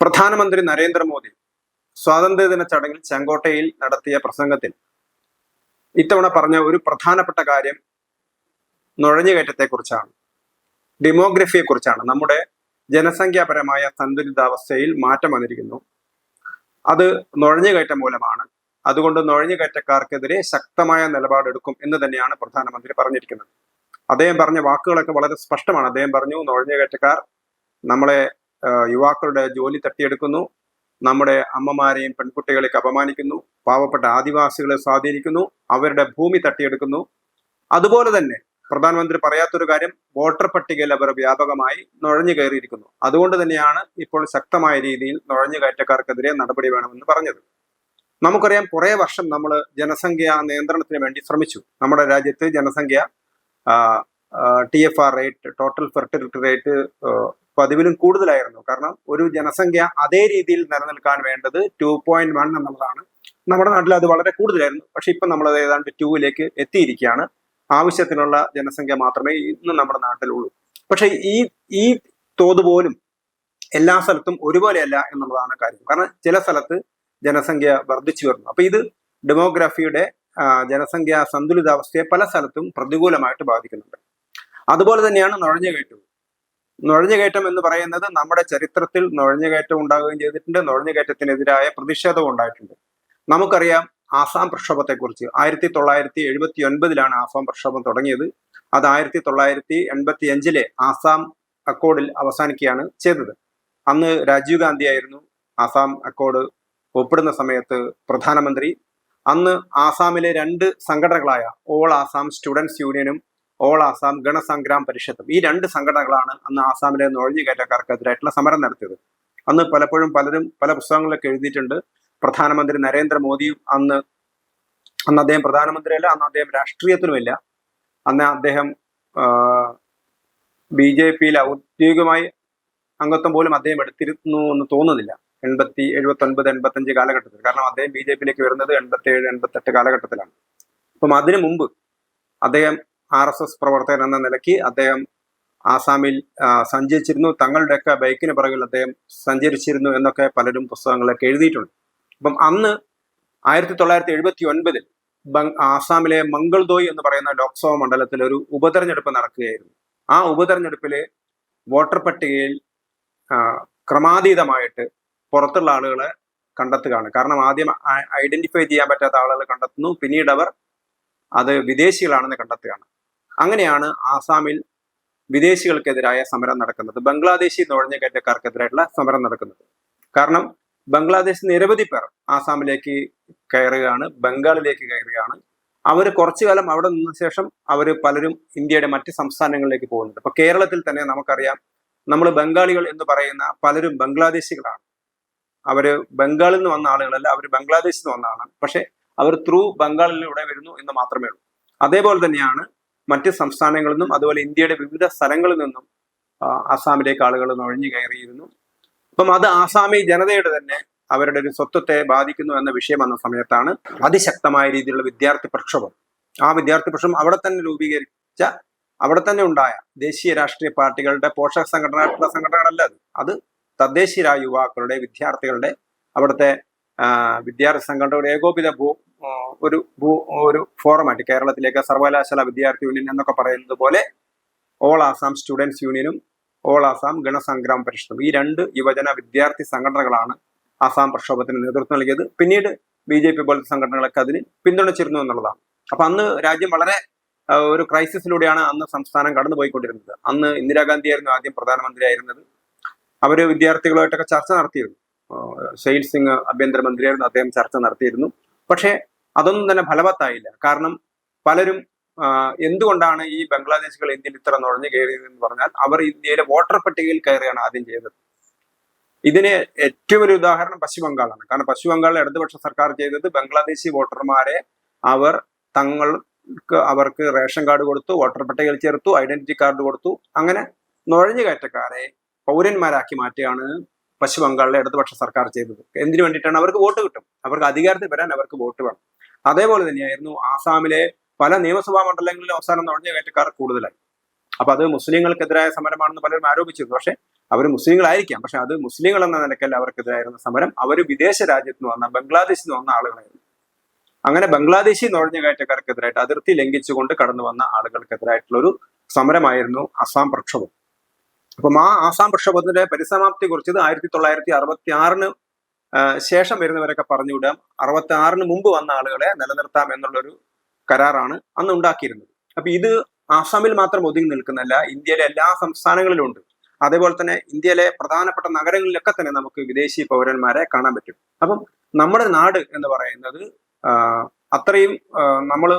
പ്രധാനമന്ത്രി നരേന്ദ്രമോദി സ്വാതന്ത്ര്യദിന ചടങ്ങിൽ ചെങ്കോട്ടയിൽ നടത്തിയ പ്രസംഗത്തിൽ ഇത്തവണ പറഞ്ഞ ഒരു പ്രധാനപ്പെട്ട കാര്യം നുഴഞ്ഞുകയറ്റത്തെക്കുറിച്ചാണ്. ഡെമോഗ്രഫിയെക്കുറിച്ചാണ് നമ്മുടെ ജനസംഖ്യാപരമായ സന്തുലിതാവസ്ഥയിൽ മാറ്റം വന്നിരിക്കുന്നു. അത് നുഴഞ്ഞുകയറ്റം മൂലമാണ്. അതുകൊണ്ട് നുഴഞ്ഞുകയറ്റക്കാർക്കെതിരെ ശക്തമായ നിലപാടെടുക്കും എന്ന് തന്നെയാണ് പ്രധാനമന്ത്രി പറഞ്ഞിരിക്കുന്നത്. അദ്ദേഹം പറഞ്ഞ വാക്കുകളൊക്കെ വളരെ സ്പഷ്ടമാണ്. അദ്ദേഹം പറഞ്ഞു നുഴഞ്ഞുകയറ്റക്കാർ നമ്മളെ യുവാക്കളുടെ ജോലി തട്ടിയെടുക്കുന്നു. നമ്മുടെ അമ്മമാരെയും പെൺകുട്ടികളെയൊക്കെ അപമാനിക്കുന്നു. പാവപ്പെട്ട ആദിവാസികളെ സ്വാധീനിക്കുന്നു. അവരുടെ ഭൂമി തട്ടിയെടുക്കുന്നു. അതുപോലെ തന്നെ പ്രധാനമന്ത്രി പറയാത്തൊരു കാര്യം വോട്ടർ പട്ടികയിൽ അവർ വ്യാപകമായി നുഴഞ്ഞു കയറിയിരിക്കുന്നു. അതുകൊണ്ട് തന്നെയാണ് ഇപ്പോൾ ശക്തമായ രീതിയിൽ നുഴഞ്ഞു കയറ്റക്കാർക്കെതിരെ നടപടി വേണമെന്ന് പറഞ്ഞത്. നമുക്കറിയാം കുറെ വർഷം നമ്മൾ ജനസംഖ്യ നിയന്ത്രണത്തിന് വേണ്ടി ശ്രമിച്ചു. നമ്മുടെ രാജ്യത്ത് ജനസംഖ്യ T F R rate total fertility rate പതിവിലും കൂടുതലായിരുന്നു. കാരണം ഒരു ജനസംഖ്യ അതേ രീതിയിൽ നിലനിൽക്കാൻ വേണ്ടത് ടു പോയിന്റ് വൺ എന്നുള്ളതാണ്. നമ്മുടെ നാട്ടിൽ അത് വളരെ കൂടുതലായിരുന്നു. പക്ഷെ ഇപ്പം നമ്മൾ ഏതാണ്ട് ടൂവിലേക്ക് എത്തിയിരിക്കുകയാണ്. ആവശ്യത്തിനുള്ള ജനസംഖ്യ മാത്രമേ ഇന്ന് നമ്മുടെ നാട്ടിലുള്ളൂ. പക്ഷെ ഈ ഈ തോത് പോലും എല്ലാ സ്ഥലത്തും ഒരുപോലെയല്ല എന്നുള്ളതാണ് കാര്യം. കാരണം ചില സ്ഥലത്ത് ജനസംഖ്യ വർദ്ധിച്ചു വരുന്നു. അപ്പൊ ഇത് ഡെമോഗ്രാഫിയുടെ ജനസംഖ്യ സന്തുലിതാവസ്ഥയെ പല സ്ഥലത്തും പ്രതികൂലമായിട്ട് ബാധിക്കുന്നുണ്ട്. അതുപോലെ തന്നെയാണ് നുഴഞ്ഞുകയറ്റവും. നുഴഞ്ഞുകയറ്റം എന്ന് പറയുന്നത് നമ്മുടെ ചരിത്രത്തിൽ നുഴഞ്ഞുകയറ്റം ഉണ്ടാകുകയും ചെയ്തിട്ടുണ്ട്. നുഴഞ്ഞുകയറ്റത്തിനെതിരായ പ്രതിഷേധവും ഉണ്ടായിട്ടുണ്ട്. നമുക്കറിയാം ആസാം പ്രക്ഷോഭത്തെക്കുറിച്ച്. ആയിരത്തി തൊള്ളായിരത്തി എഴുപത്തി ഒൻപതിലാണ് ആസാം പ്രക്ഷോഭം തുടങ്ങിയത്. അത് ആയിരത്തി തൊള്ളായിരത്തി എൺപത്തി അഞ്ചിലെ ആസാം അക്കോഡിൽ അവസാനിക്കുകയാണ് ചെയ്തത്. അന്ന് രാജീവ് ഗാന്ധി ആയിരുന്നു ആസാം അക്കോഡ് ഒപ്പിടുന്ന സമയത്ത് പ്രധാനമന്ത്രി. അന്ന് ആസാമിലെ രണ്ട് സംഘടനകളായ ഓൾ ആസാം സ്റ്റുഡൻസ് യൂണിയനും ഓൾ ആസാം ഗണസംഗ്രാം പരിഷത്തും. ഈ രണ്ട് സംഘടനകളാണ് അന്ന് ആസാമിലെ നുഴഞ്ഞുകയറ്റക്കാർക്കെതിരായിട്ടുള്ള സമരം നടത്തിയത്. അന്ന് പലപ്പോഴും പലരും പല പുസ്തകങ്ങളിലൊക്കെ എഴുതിയിട്ടുണ്ട്. പ്രധാനമന്ത്രി നരേന്ദ്രമോദിയും അന്ന് അന്ന് അദ്ദേഹം പ്രധാനമന്ത്രിയല്ല അന്ന് അദ്ദേഹം രാഷ്ട്രീയത്തിനുമില്ല. അന്ന് അദ്ദേഹം ബി ജെ പിയിൽ ഔദ്യോഗികമായി അംഗത്വം പോലും അദ്ദേഹം എടുത്തിരുന്നു എന്ന് തോന്നുന്നില്ല. എൺപത്തി എഴുപത്തി ഒൻപത് എൺപത്തി അഞ്ച് കാലഘട്ടത്തിൽ. കാരണം അദ്ദേഹം ബി ജെ പിയിലേക്ക് വരുന്നത് എൺപത്തി ഏഴ് എൺപത്തെട്ട് കാലഘട്ടത്തിലാണ്. അപ്പം അതിനു മുമ്പ് അദ്ദേഹം ആർ എസ് എസ് പ്രവർത്തകൻ എന്ന നിലയ്ക്ക് അദ്ദേഹം ആസാമിൽ സഞ്ചരിച്ചിരുന്നു. തങ്ങളുടെയൊക്കെ ബൈക്കിന് പിറകിൽ അദ്ദേഹം സഞ്ചരിച്ചിരുന്നു എന്നൊക്കെ പലരും പുസ്തകങ്ങളൊക്കെ എഴുതിയിട്ടുണ്ട്. അപ്പം അന്ന് ആയിരത്തി തൊള്ളായിരത്തി എഴുപത്തി ഒൻപതിൽ ആസാമിലെ മംഗൾദോയ് എന്ന് പറയുന്ന ലോക്സഭാ മണ്ഡലത്തിൽ ഒരു ഉപതെരഞ്ഞെടുപ്പ് നടക്കുകയായിരുന്നു. ആ ഉപതെരഞ്ഞെടുപ്പിലെ വോട്ടർ പട്ടികയിൽ ക്രമാതീതമായിട്ട് പുറത്തുള്ള ആളുകളെ കണ്ടെത്തുകയാണ്. കാരണം ആദ്യം ഐഡന്റിഫൈ ചെയ്യാൻ പറ്റാത്ത ആളുകൾ കണ്ടെത്തുന്നു. പിന്നീട് അവർ അത് വിദേശികളാണെന്ന് കണ്ടെത്തുകയാണ്. അങ്ങനെയാണ് ആസാമിൽ വിദേശികൾക്കെതിരായ സമരം നടക്കുന്നത്. ബംഗ്ലാദേശി നുഴഞ്ഞുകയറ്റക്കാർക്കെതിരായിട്ടുള്ള സമരം നടക്കുന്നത്. കാരണം ബംഗ്ലാദേശ് നിരവധി പേർ ആസാമിലേക്ക് കയറുകയാണ് ബംഗാളിലേക്ക് കയറുകയാണ്. അവർ കുറച്ചു കാലം അവിടെ നിന്ന ശേഷം അവർ പലരും ഇന്ത്യയുടെ മറ്റ് സംസ്ഥാനങ്ങളിലേക്ക് പോകുന്നുണ്ട്. അപ്പൊ കേരളത്തിൽ തന്നെ നമുക്കറിയാം നമ്മൾ ബംഗാളികൾ എന്ന് പറയുന്ന പലരും ബംഗ്ലാദേശികളാണ്. അവർ ബംഗാളിൽ നിന്ന് വന്ന ആളുകളല്ല അവർ ബംഗ്ലാദേശിൽ നിന്ന് വന്ന ആളാണ് പക്ഷെ അവർ ത്രൂ ബംഗാളിലൂടെ വരുന്നു എന്ന് മാത്രമേ ഉള്ളൂ. അതേപോലെ തന്നെയാണ് മറ്റ് സംസ്ഥാനങ്ങളിൽ നിന്നും അതുപോലെ ഇന്ത്യയുടെ വിവിധ സ്ഥലങ്ങളിൽ നിന്നും ആസാമിലേക്ക് ആളുകൾ നുഴഞ്ഞു കയറിയിരുന്നു. അപ്പം അത് ആസാമി ജനതയുടെ തന്നെ അവരുടെ ഒരു സ്വത്വത്തെ ബാധിക്കുന്നു എന്ന വിഷയം വന്ന സമയത്താണ് അതിശക്തമായ രീതിയിലുള്ള വിദ്യാർത്ഥി പ്രക്ഷോഭം. ആ വിദ്യാർത്ഥി പ്രക്ഷോഭം അവിടെ തന്നെ രൂപീകരിച്ച അവിടെ തന്നെ ഉണ്ടായ ദേശീയ രാഷ്ട്രീയ പാർട്ടികളുടെ പോഷക സംഘടനകളുടെ സംഘടനകളല്ല അത്. അത് തദ്ദേശീയരായ യുവാക്കളുടെ വിദ്യാർത്ഥികളുടെ അവിടുത്തെ വിദ്യാർത്ഥി സംഘടനയുടെ ഏകോപിത ഒരു ഒരു ഫോറമായിട്ട് കേരളത്തിലേക്ക് സർവകലാശാല വിദ്യാർത്ഥി യൂണിയൻ എന്നൊക്കെ പറയുന്നത് പോലെ ഓൾ ആസാം സ്റ്റുഡൻസ് യൂണിയനും ഓൾ ആസാം ഗണസംഗ്രാം പരിഷത്തും ഈ രണ്ട് യുവജന വിദ്യാർത്ഥി സംഘടനകളാണ് ആസാം പ്രക്ഷോഭത്തിന് നേതൃത്വം നൽകിയത്. പിന്നീട് ബി ജെ പി പോലത്തെ സംഘടനകളൊക്കെ അതിന് പിന്തുണച്ചിരുന്നു എന്നുള്ളതാണ്. അപ്പൊ അന്ന് രാജ്യം വളരെ ഒരു ക്രൈസിസിലൂടെയാണ് അന്ന് സംസ്ഥാനം കടന്നുപോയിക്കൊണ്ടിരുന്നത്. അന്ന് ഇന്ദിരാഗാന്ധി ആയിരുന്നു ആദ്യം പ്രധാനമന്ത്രി ആയിരുന്നത് അവർ വിദ്യാർത്ഥികളുമായിട്ടൊക്കെ ചർച്ച നടത്തിയിരുന്നു. ഷെയ്ൽ സിംഗ് ആഭ്യന്തരമന്ത്രിയായിരുന്നു അദ്ദേഹം ചർച്ച നടത്തിയിരുന്നു. പക്ഷേ അതൊന്നും തന്നെ ഫലവത്തായില്ല. കാരണം പലരും എന്തുകൊണ്ടാണ് ഈ ബംഗ്ലാദേശികൾ ഇന്ത്യയിൽ ഇത്ര നുഴഞ്ഞു കയറിയത് എന്ന് പറഞ്ഞാൽ അവർ ഇന്ത്യയിലെ വോട്ടർ പട്ടികയിൽ കയറിയാണ് ആദ്യം ചെയ്തത്. ഇതിന് ഏറ്റവും വലിയ ഉദാഹരണം പശ്ചിമ ബംഗാളാണ് കാരണം പശ്ചിമ ബംഗാളിലെ ഇടതുപക്ഷ സർക്കാർ ചെയ്തത് ബംഗ്ലാദേശി വോട്ടർമാരെ അവർ തങ്ങൾക്ക് അവർക്ക് റേഷൻ കാർഡ് കൊടുത്തു വോട്ടർ പട്ടികയിൽ ചേർത്തു ഐഡന്റിറ്റി കാർഡ് കൊടുത്തു. അങ്ങനെ നുഴഞ്ഞു കയറ്റക്കാരെ പൗരന്മാരാക്കി മാറ്റുകയാണ് പശ്ചിമ ബംഗാളിലെ ഇടതുപക്ഷ സർക്കാർ ചെയ്തത്. എന്തിനു വേണ്ടിയിട്ടാണ്? അവർക്ക് വോട്ട് കിട്ടും. അവർക്ക് അധികാരത്തിൽ വരാൻ അവർക്ക് വോട്ട് വേണം. അതേപോലെ തന്നെയായിരുന്നു ആസാമിലെ പല നിയമസഭാ മണ്ഡലങ്ങളിലും അവസാനം നുഴഞ്ഞ കയറ്റക്കാർ കൂടുതലായി. അപ്പൊ അത് മുസ്ലിങ്ങൾക്കെതിരായ സമരമാണെന്ന് പലരും ആരോപിച്ചിരുന്നു. പക്ഷെ അവർ മുസ്ലിങ്ങളായിരിക്കാം. പക്ഷെ അത് മുസ്ലിങ്ങൾ എന്ന നിലയ്ക്കല്ല അവർക്കെതിരായിരുന്ന സമരം. അവർ വിദേശ രാജ്യത്ത് നിന്ന് വന്ന ബംഗ്ലാദേശിൽ നിന്ന് വന്ന ആളുകളായിരുന്നു. അങ്ങനെ ബംഗ്ലാദേശി നുഴഞ്ഞുകയറ്റക്കാർക്കെതിരായിട്ട് അതിർത്തി ലംഘിച്ചുകൊണ്ട് കടന്നു വന്ന ആളുകൾക്കെതിരായിട്ടുള്ള ഒരു സമരമായിരുന്നു അസാം പ്രക്ഷോഭം. അപ്പം ആ ആസാം പ്രക്ഷോഭത്തിന്റെ പരിസമാപ്തി കുറിച്ചത് ആയിരത്തി തൊള്ളായിരത്തി അറുപത്തി ആറിന് ശേഷം വരുന്നവരൊക്കെ പറഞ്ഞുവിടാം. അറുപത്തി ആറിന് മുമ്പ് വന്ന ആളുകളെ നിലനിർത്താം എന്നുള്ളൊരു കരാറാണ് അന്ന് ഉണ്ടാക്കിയിരുന്നത്. അപ്പൊ ഇത് ആസാമിൽ മാത്രം ഒതുങ്ങി നിൽക്കുന്നല്ല ഇന്ത്യയിലെ എല്ലാ സംസ്ഥാനങ്ങളിലും ഉണ്ട് അതേപോലെ തന്നെ ഇന്ത്യയിലെ പ്രധാനപ്പെട്ട നഗരങ്ങളിലൊക്കെ തന്നെ നമുക്ക് വിദേശി പൗരന്മാരെ കാണാൻ പറ്റും. അപ്പം നമ്മുടെ നാട് എന്ന് പറയുന്നത് അത്രയും നമ്മൾ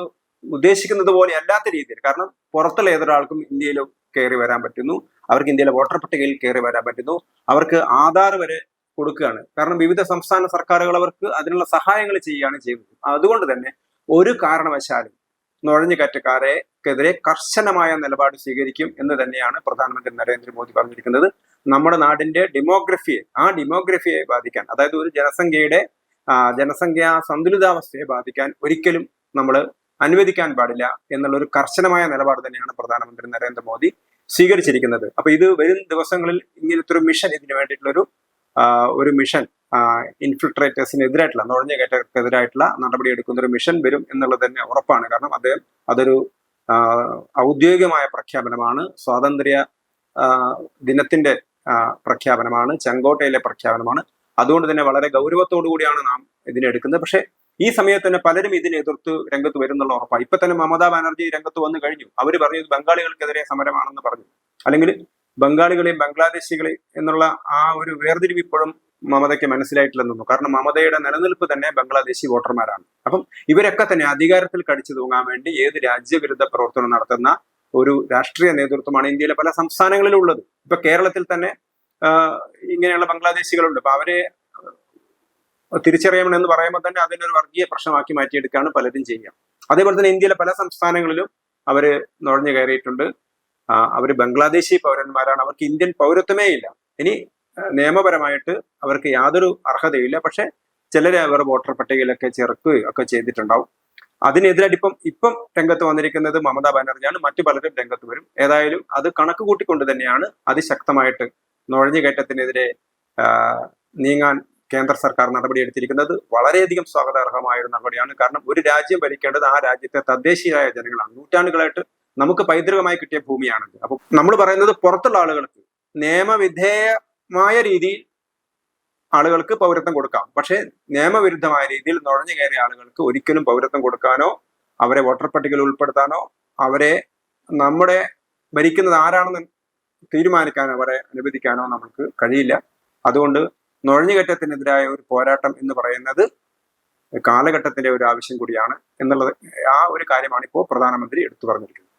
ഉദ്ദേശിക്കുന്നത് പോലെ അല്ലാത്ത രീതിയിൽ കാരണം പുറത്തുള്ള ഏതൊരാൾക്കും ഇന്ത്യയിൽ കയറി വരാൻ പറ്റുന്നു. അവർക്ക് ഇന്ത്യയിലെ വോട്ടർ പട്ടികയിൽ കയറി വരാൻ പറ്റുന്നു. അവർക്ക് ആധാർ വരെ കൊടുക്കുകയാണ്. കാരണം വിവിധ സംസ്ഥാന സർക്കാരുകൾ അവർക്ക് അതിനുള്ള സഹായങ്ങൾ ചെയ്യുകയാണ് ചെയ്യുന്നത്. അതുകൊണ്ട് തന്നെ ഒരു കാരണവശാലും നുഴഞ്ഞുകയറ്റക്കാരെക്കെതിരെ കർശനമായ നിലപാട് സ്വീകരിക്കും എന്ന് തന്നെയാണ് പ്രധാനമന്ത്രി നരേന്ദ്രമോദി പറഞ്ഞിരിക്കുന്നത്. നമ്മുടെ നാടിന്റെ ഡെമോഗ്രഫിയെ ആ ഡെമോഗ്രഫിയെ ബാധിക്കാൻ അതായത് ഒരു ജനസംഖ്യയുടെ ജനസംഖ്യാ സന്തുലിതാവസ്ഥയെ ബാധിക്കാൻ ഒരിക്കലും നമ്മൾ അനുവദിക്കാൻ പാടില്ല എന്നുള്ള ഒരു കർശനമായ നിലപാട് തന്നെയാണ് പ്രധാനമന്ത്രി നരേന്ദ്രമോദി സ്വീകരിച്ചിരിക്കുന്നത്. അപ്പൊ ഇത് വരും ദിവസങ്ങളിൽ ഇങ്ങനത്തെ ഒരു മിഷൻ ഇതിനു വേണ്ടിയിട്ടുള്ളൊരു ഒരു മിഷൻ ഇൻഫിൽട്രേറ്റേഴ്സിനെതിരായിട്ടുള്ള നുഴഞ്ഞുകയറ്റക്കെതിരായിട്ടുള്ള നടപടി എടുക്കുന്ന ഒരു മിഷൻ വരും എന്നുള്ളത് തന്നെ ഉറപ്പാണ്. കാരണം അദ്ദേഹം അതൊരു ഔദ്യോഗികമായ പ്രഖ്യാപനമാണ്. സ്വാതന്ത്ര്യ ദിനത്തിന്റെ പ്രഖ്യാപനമാണ്. ചെങ്കോട്ടയിലെ പ്രഖ്യാപനമാണ്. അതുകൊണ്ട് തന്നെ വളരെ ഗൗരവത്തോടു കൂടിയാണ് നാം ഇതിനെടുക്കുന്നത് പക്ഷേ ഈ സമയത്ത് തന്നെ പലരും ഇതിനെ എതിർത്ത് രംഗത്ത് വരുന്നുള്ള ഉറപ്പാണ്. ഇപ്പൊ തന്നെ മമതാ ബാനർജി രംഗത്ത് വന്നു കഴിഞ്ഞു. അവർ പറഞ്ഞു ബംഗാളികൾക്കെതിരെ സമരമാണെന്ന് പറഞ്ഞു. അല്ലെങ്കിൽ ബംഗാളികളെയും ബംഗ്ലാദേശികളെ എന്നുള്ള ആ ഒരു വേർതിരിവ് ഇപ്പോഴും മമതയ്ക്ക് മനസ്സിലായിട്ടില്ലെന്നു കാരണം മമതയുടെ നിലനിൽപ്പ് തന്നെ ബംഗ്ലാദേശി വോട്ടർമാരാണ്. അപ്പം ഇവരൊക്കെ തന്നെ അധികാരത്തിൽ കടിച്ചു തൂങ്ങാൻ വേണ്ടി ഏത് രാജ്യവിരുദ്ധ പ്രവർത്തനം നടത്തുന്ന ഒരു രാഷ്ട്രീയ നേതൃത്വമാണ് ഇന്ത്യയിലെ പല സംസ്ഥാനങ്ങളിലും ഉള്ളത് ഇപ്പൊ കേരളത്തിൽ തന്നെ ഇങ്ങനെയുള്ള ബംഗ്ലാദേശികളുണ്ട്. അപ്പൊ അവരെ തിരിച്ചറിയണമെന്ന് പറയുമ്പോൾ തന്നെ അതിനൊരു വർഗീയ പ്രശ്നമാക്കി മാറ്റിയെടുക്കുകയാണ് പലരും ചെയ്യുക. അതേപോലെ തന്നെ ഇന്ത്യയിലെ പല സംസ്ഥാനങ്ങളിലും അവർ നുഴഞ്ഞു കയറിയിട്ടുണ്ട്. അവർ ബംഗ്ലാദേശി പൗരന്മാരാണ്. അവർക്ക് ഇന്ത്യൻ പൗരത്വമേ ഇല്ല. ഇനി നിയമപരമായിട്ട് അവർക്ക് യാതൊരു അർഹതയില്ല പക്ഷെ ചിലരെ അവർ വോട്ടർ പട്ടികയിലൊക്കെ ചേർക്കുകയും ഒക്കെ ചെയ്തിട്ടുണ്ടാവും. അതിനെതിരായിട്ട് ഇപ്പം ഇപ്പം രംഗത്ത് വന്നിരിക്കുന്നത് മമതാ ബാനർജിയാണ്. മറ്റു പലരും രംഗത്ത് വരും. ഏതായാലും അത് കണക്ക് കൂട്ടിക്കൊണ്ട് തന്നെയാണ് അതിശക്തമായിട്ട് നുഴഞ്ഞുകയറ്റത്തിനെതിരെ നീങ്ങാൻ കേന്ദ്ര സർക്കാർ നടപടി നടപടിയെടുത്തിരിക്കുന്നത്. വളരെയധികം സ്വാഗതാർഹമായ ഒരു നടപടിയാണ്. കാരണം ഒരു രാജ്യം ഭരിക്കേണ്ടത് ആ രാജ്യത്തെ തദ്ദേശീയരായ ജനങ്ങളാണ്. നൂറ്റാണ്ടുകളായിട്ട് നമുക്ക് പൈതൃകമായി കിട്ടിയ ഭൂമിയാണത്. അപ്പൊ നമ്മൾ പറയുന്നത് പുറത്തുള്ള ആളുകൾക്ക് നിയമവിധേയമായ രീതിയിൽ ആളുകൾക്ക് പൗരത്വം കൊടുക്കാം. പക്ഷേ നിയമവിരുദ്ധമായ രീതിയിൽ നുഴഞ്ഞു കയറിയ ആളുകൾക്ക് ഒരിക്കലും പൗരത്വം കൊടുക്കാനോ അവരെ വോട്ടർ പട്ടികയിൽ ഉൾപ്പെടുത്താനോ അവരെ നമ്മുടെ ഭരിക്കുന്നത് ആരാണെന്ന് തീരുമാനിക്കാനോ അവരെ അനുവദിക്കാനോ നമുക്ക് കഴിയില്ല. അതുകൊണ്ട് നുഴഞ്ഞുകയറ്റത്തിനെതിരായ ഒരു പോരാട്ടം എന്ന് പറയുന്നത് കാലഘട്ടത്തിന്റെ ഒരു ആവശ്യം കൂടിയാണ് എന്നുള്ളത്. ആ ഒരു കാര്യമാണ് ഇപ്പോൾ പ്രധാനമന്ത്രി എടുത്തു പറഞ്ഞിരിക്കുന്നത്.